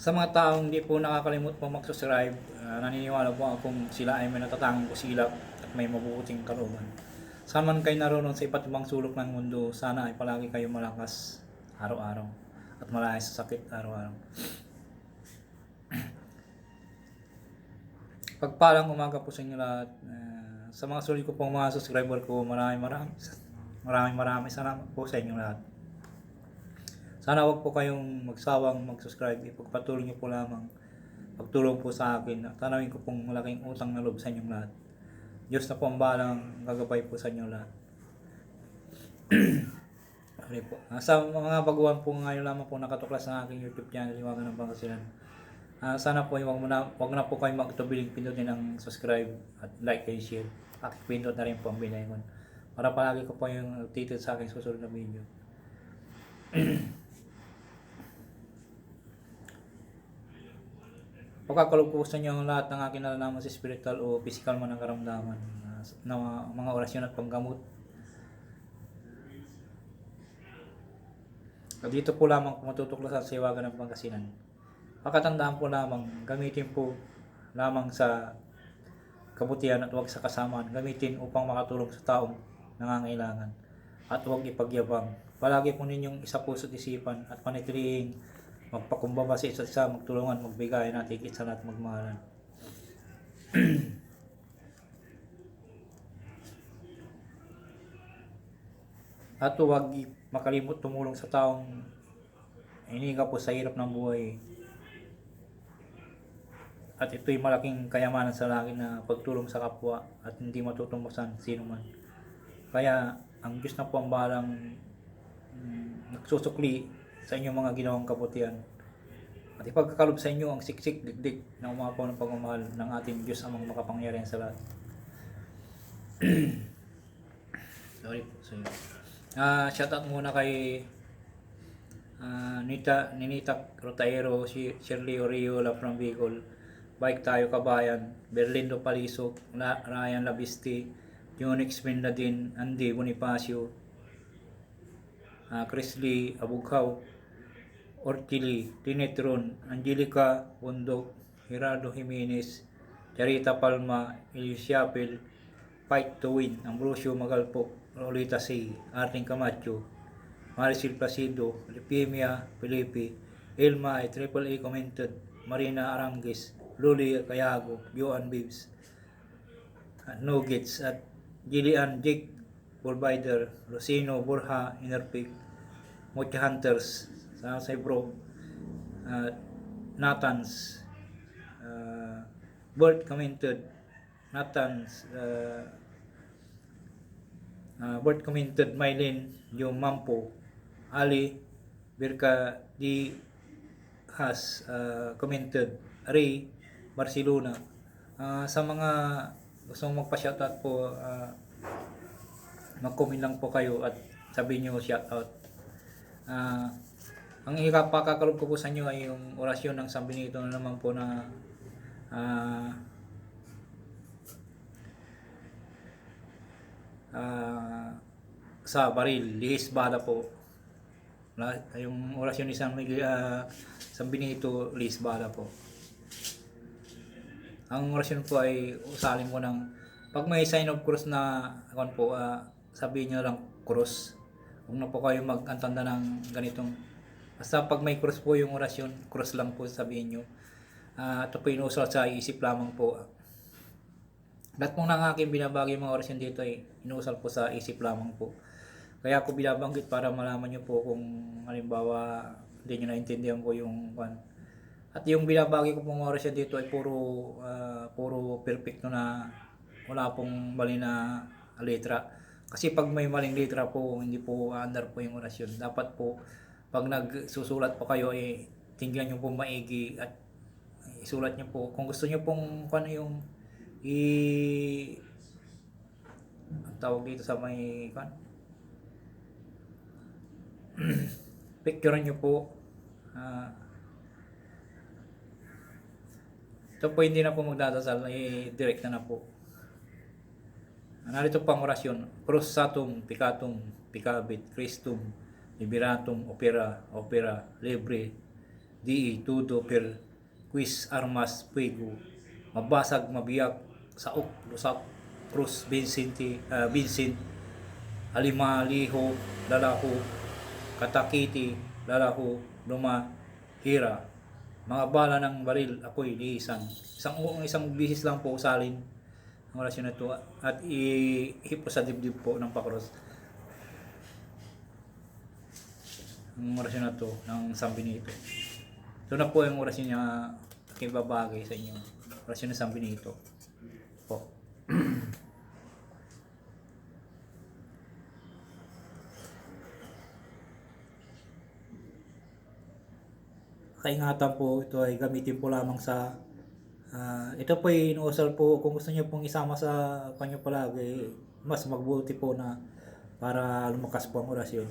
Sa mga taong hindi po nakakalimot po mag-subscribe, ah, naniniwala po akong sila ay may natatanging kusilap at may mabubuting kalooban. Saan man kayo naroon sa iba't ibang sulok ng mundo, sana ay palagi kayo malakas araw-araw at malayo sa sakit araw-araw. Pagpalang umaga po sa inyo lahat. Ah, sa mga sulit ko pong mga subscriber ko, maraming maraming maraming maraming salamat po sa inyo lahat. Sana wag po kayong magsawang mag-subscribe. Ipagpatuloy niyo po lamang. Pagtulong po sa akin. Tanawin ko pong malaking utang na loob sa inyong lahat. Diyos na po ang balang gagabay po sa inyo lahat. Okay po. Ah, sa mga baguhan po ngayon lamang po nakatuklas sa aking YouTube channel, Liwagan ng Pangasinan. Ah, sana po wag, na, wag na po kayo magtubiling pindutin ng subscribe at like and share. Pakipindot na rin po ang binaygon. Para palagi ko po yung updated sa aking susunod na video. Sa inyo ang lahat ng aking nalalaman sa spiritual o physical man ang karamdaman na mga orasyon at panggamot. At dito po lamang matutuklasan sa iwagan ng Pangasinan. Pakatandaan po lamang, gamitin po lamang sa kabutihan at huwag sa kasamaan. Gamitin upang makatulong sa taong nangangailangan. At huwag ipagyabang. Palagi po ninyong isa puso't isipan at panitiliing magpakumbaba sa isa't isa, magtulungan, magbigay, at higit sa lahat magmahalan. At huwag makalimot tumulong sa taong iniga po sa hirap ng buhay. At ito'y malaking kayamanan sa langit na pagtulong sa kapwa at hindi matutumbasan sino man. Kaya ang Diyos na po ang balang mm, nagsusukli sa inyong mga ginawang kabutihan. At ipagkakalob sa inyo ang siksik digdig na umapaw ng pagmamahal ng ating Diyos amang makapangyarihan sa lahat. Sorry po. Sorry. Ah, shout out muna kay ah, Nita, Ninita Rotaero, Shirley Oriola from Bicol, Bike Tayo Kabayan, Berlindo Palisok, Ryan Labisti, Unix Mindadin, Andy Bonifacio, ah, Chris Lee, Abughaw, Ortili, Tinetron, Angelica Bundok, Gerardo Jimenez, Charita Palma, Elias Yapel, Fight to Win, Ambrosio Magalpo, Lolita C, Arting Camacho, Maricel Placido, Lipimia Felipe, Elma ay Triple A commented, Marina Arangues, Luli Cayago, Joan Bibbs, at Nuggets at Gillian Jake Bolbider, Rosino Borja Inerpic, Mocha Hunters, sa sa Bro, at Nathans, uh, Bert commented, Nathans, uh, uh, Bert commented, Mylene, yung Mampo, Ali, Birka Di Has uh, commented, Ray, Barcelona. Uh, sa mga gusto mong magpa-shoutout po, uh, mag-comment lang po kayo at sabihin nyo shoutout. Uh, ang ikapakakalob ko po sa inyo ay yung orasyon ng San Benito na naman po na ah ah, sa baril, lihis bala po. La- Yung orasyon ni San Miguel, ah, San Benito, lihis bala po. Ang orasyon po ay usalin ko ng pag may sign of cross na akon po, ah, sabihin nyo lang cross. Huwag na po kayo mag-antanda ng ganitong Basta pag may cross po yung orasyon, cross lang po sabihin nyo. Ah, ito po inusal sa isip lamang po. Lahat po ng aking binabagi mga orasyon dito ay inusal po sa isip lamang po. Kaya ako binabanggit para malaman nyo po kung halimbawa hindi nyo naintindihan ko yung kwan. At yung binabagi ko pong orasyon dito ay puro ah, puro perfecto na wala pong mali na letra. Kasi pag may maling letra po, hindi po under po yung orasyon. Dapat po pag nagsusulat po kayo eh tingnan niyo po maigi at isulat niyo po. Kung gusto niyo pong kung ano yung i ang tawag dito sa may kan picture niyo po. Ah. Ito po hindi na po magdadasal eh direct na na po narito pang orasyon. Crusatum picatum picabit christum liberatum opera opera libre di tudo per quis armas fuego mabasag mabiyak saok lusak krus Vincente ah, Vincent alimaliho lalaho katakiti lalaho luma hira. Mga bala ng baril ako'y lihisan isang isang bihis lang po salin ang orasyon na ito at ihipo sa dibdib po ng pakros ang orasyon na ito ng San Benito. Ito na po yung orasyon niya aking babagay sa inyo. Orasyon ng San Benito. Po. Kaingatan po ito ay gamitin po lamang sa ah, ito po ay inuusal po kung gusto niyo pong isama sa kanyo palagi mas magbuti po na para lumakas po ang orasyon.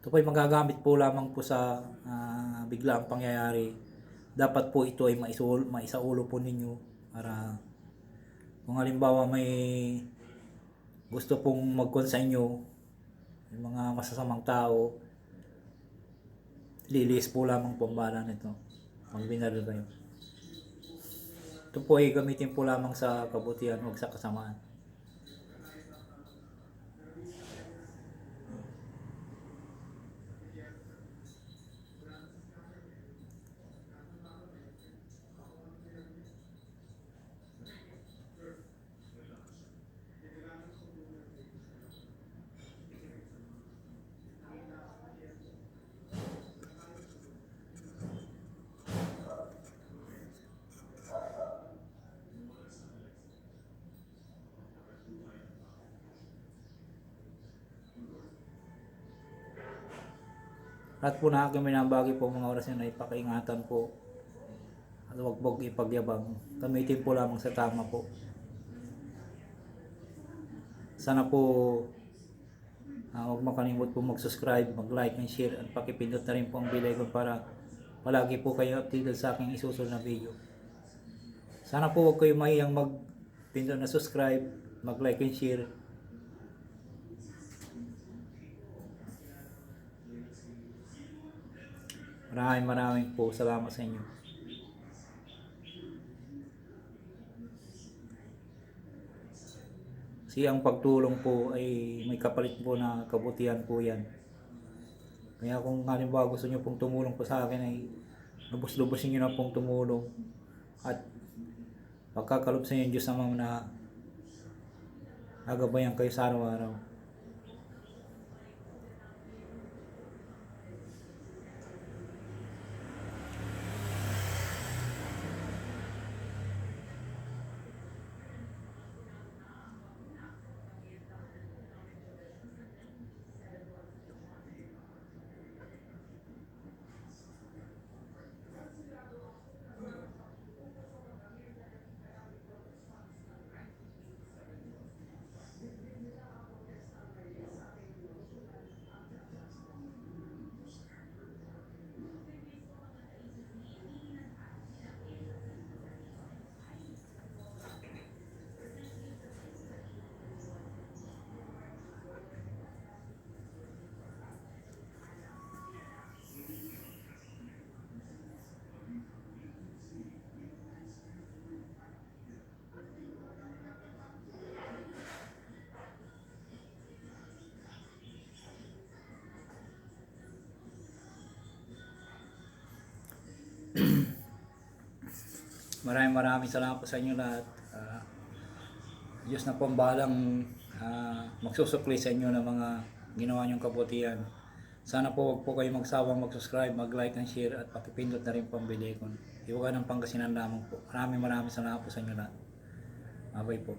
Ito po ay magagamit po lamang po sa ah, biglaang pangyayari. Dapat po ito ay maisul, maisaulo po ninyo para kung halimbawa may gusto pong magkon sa inyo yung mga masasamang tao lilis po lamang po ang bala nito pag binaril kayo ito po ay gamitin po lamang sa kabutihan huwag sa kasamaan At po na minabagi po mga oras na ipakaingatan po at huwag po ipagyabang. Gamitin po lamang sa tama po. Sana po ah, huwag makalimot po mag-subscribe, mag-like and share at pakipindot na rin po ang bell icon para palagi po kayo updated sa aking isusunod na video. Sana po huwag kayo mahiyang mag-pindot na subscribe, mag-like and share Maraming maraming po salamat sa inyo. Kasi ang pagtulong po ay may kapalit po na kabutihan po yan. Kaya kung halimbawa gusto nyo pong tumulong po sa akin ay lubos-lubosin nyo na pong tumulong at pagkakalob sa inyo Diyos naman na nagabayan kayo sa araw-araw. Maraming maraming salamat po sa inyo lahat. Ah, Diyos na po ang bahalang ah, magsusukli sa inyo ng mga ginawa niyong kabutihan. Sana po huwag po kayo magsawang mag-subscribe, mag-like and share at pakipindot na rin po ang bell icon. Iwagan ng Pangasinan lamang po. Maraming maraming salamat po sa inyo lahat. Mabay po.